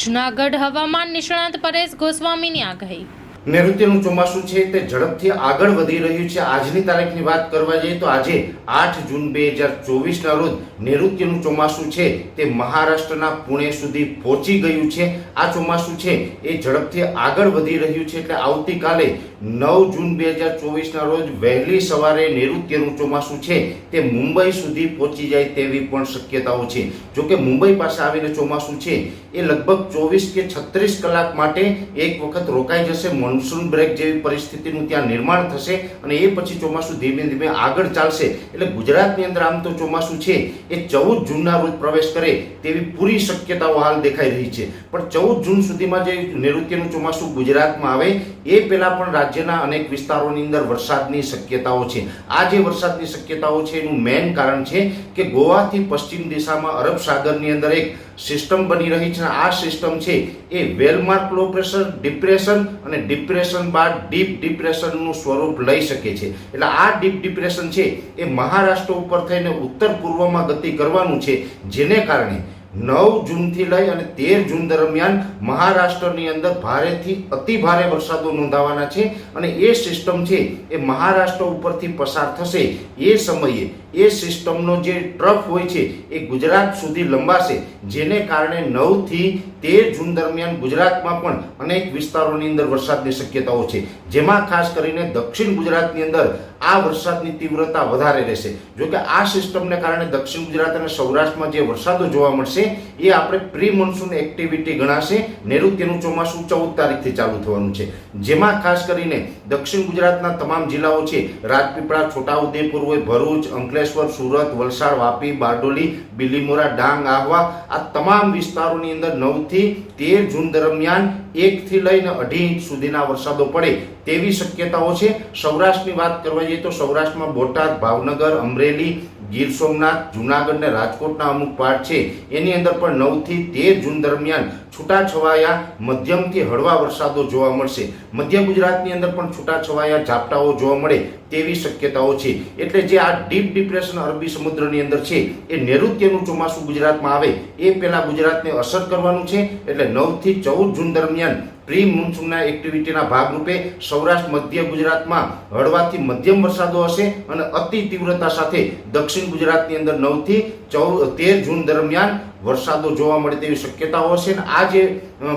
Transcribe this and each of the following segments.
જુનાગઢ હવામાન નિષ્ણાત પરેશ ગોસ્વામીની આગાહી. નૈઋત્યનું ચોમાસું છે તે ઝડપથી આગળ વધી રહ્યું છે. આજની તારીખની વાત કરવા જઈએ તો આજે આઠ જૂન બે હજાર ચોવીસના રોજ નૈઋત્યનું ચોમાસું છે તે મહારાષ્ટ્રના પુણે સુધી પહોંચી ગયું છે. આ ચોમાસું છે એ ઝડપથી આગળ વધી રહ્યું છે એટલે આવતીકાલે નવ જૂન બે હજાર ચોવીસના રોજ વહેલી સવારે નૈઋત્યનું ચોમાસું છે તે મુંબઈ સુધી પહોંચી જાય તેવી પણ શક્યતાઓ છે. જોકે મુંબઈ પાસે આવીને ચોમાસું છે એ લગભગ ચોવીસ કે છત્રીસ કલાક માટે એક વખત રોકાઈ જશે. મોન્સૂન બ્રેક જેવી પરિસ્થિતિનું ત્યાં નિર્માણ થશે અને એ પછી ચોમાસું ધીમે ધીમે આગળ ચાલશે. એટલે ગુજરાતની અંદર આમ તો ચોમાસું છે, એ ચૌદ જૂનના રોજ પ્રવેશ કરે તેવી પૂરી શક્યતાઓ હાલ દેખાઈ રહી છે. પણ ચૌદ જૂન સુધીમાં જે નૈઋત્યનું ચોમાસું ગુજરાતમાં આવે, એ પહેલાં પણ રાજ્યના અનેક વિસ્તારોની અંદર વરસાદની શક્યતાઓ છે. આ જે વરસાદની શક્યતાઓ છે, એનું મેઇન કારણ છે કે ગોવાથી પશ્ચિમ દિશામાં અરબ સાગરની અંદર એક સિસ્ટમ બની રહી છે. આ સિસ્ટમ છે એ well marked low pressure depression અને ડિપ્રેશન બાદ ડીપ ડિપ્રેશનનું સ્વરૂપ લઈ શકે છે. એટલે આ ડીપ ડિપ્રેશન છે એ મહારાષ્ટ્ર ઉપર થઈને ઉત્તર પૂર્વમાં ગતિ કરવાનું છે, જેને કારણે નવ જૂનથી લઈ અને તેર જૂન દરમિયાન મહારાષ્ટ્રની અંદર ભારેથી અતિ ભારે વરસાદો નોંધાવાના છે અને એ સિસ્ટમ છે એ મહારાષ્ટ્ર ઉપરથી પસાર થશે. એ સમયે એ સિસ્ટમનો જે ટ્રફ હોય છે એ ગુજરાત સુધી લંબાશે, જેને કારણે નવથી તેર જૂન દરમિયાન ગુજરાતમાં પણ અનેક વિસ્તારોની અંદર વરસાદની શક્યતાઓ છે. જેમાં ખાસ કરીને દક્ષિણ ગુજરાતની અંદર આ વરસાદની તીવ્રતા વધારે રહેશે. જોકે આ સિસ્ટમને કારણે દક્ષિણ ગુજરાત અને સૌરાષ્ટ્રમાં જે વરસાદો જોવા મળશે એ આપણે પ્રી મોન્સૂન એક્ટિવિટી ગણાશે. નૈઋત્યનું ચોમાસું ચૌદ તારીખથી ચાલુ થવાનું છે. જેમાં ખાસ કરીને દક્ષિણ ગુજરાતના તમામ જિલ્લાઓ છે, રાજપીપળા, છોટાઉદેપુર હોય, ભરૂચ, અંકલેશ્વર, સુરત, વલસાડ, વાપી, બારડોલી, બિલીમોરા, ડાંગ, આહવા, આ તમામ વિસ્તારોની અંદર નવથી તેર જૂન દરમિયાન એકથી લઈને અઢી ઇંચ સુધીના વરસાદો પડે તેવી શક્યતાઓ છે. સૌરાષ્ટ્રની વાત કરવા જઈએ તો સૌરાષ્ટ્રમાં બોટાદ, ભાવનગર, અમરેલી ગીર સોમનાથ, જુનાગઢ ને રાજકોટના અમુક પાર્ટ છે. એની અંદર પણ નવથી તેર જૂન દરમિયાન છૂટાછવાયા મધ્યમથી હળવા વરસાદો જોવા મળશે. મધ્ય ગુજરાતની અંદર પણ છૂટાછવાયા ઝાપટાઓ જોવા મળે તેવી શક્યતાઓ છે. એટલે જે આ ડીપ ડિપ્રેશન અરબી સમુદ્રની અંદર છે, એ નૈઋત્યનું ચોમાસું ગુજરાતમાં આવે, એ પહેલા ગુજરાતને અસર કરવાનું છે. એટલે નવથી ચૌદ જૂન દરમિયાન પ્રી મોન્સૂનના એક્ટિવિટીના ભાગરૂપે સૌરાષ્ટ્ર, મધ્ય ગુજરાતમાં હળવાથી મધ્યમ વરસાદો હશે અને અતિ તીવ્રતા સાથે દક્ષિણ ગુજરાતની અંદર નવથી ચૌદ, તેર જૂન દરમિયાન વરસાદો જોવા મળે તેવી શક્યતાઓ હશે અને આ જે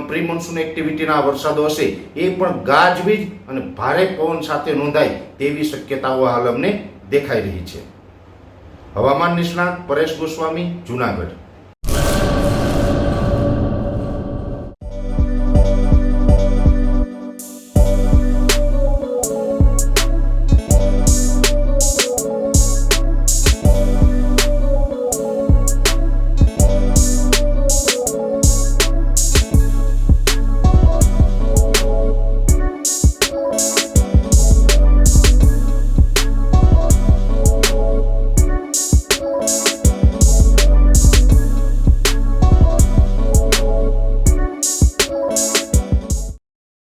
પ્રી મોન્સૂન એક્ટિવિટીના વરસાદો હશે, એ પણ ગાજવીજ અને ભારે પવન સાથે નોંધાય તેવી શક્યતાઓ હાલ અમને દેખાઈ રહી છે. હવામાન નિષ્ણાત પરેશ ગોસ્વામી, જુનાગઢ.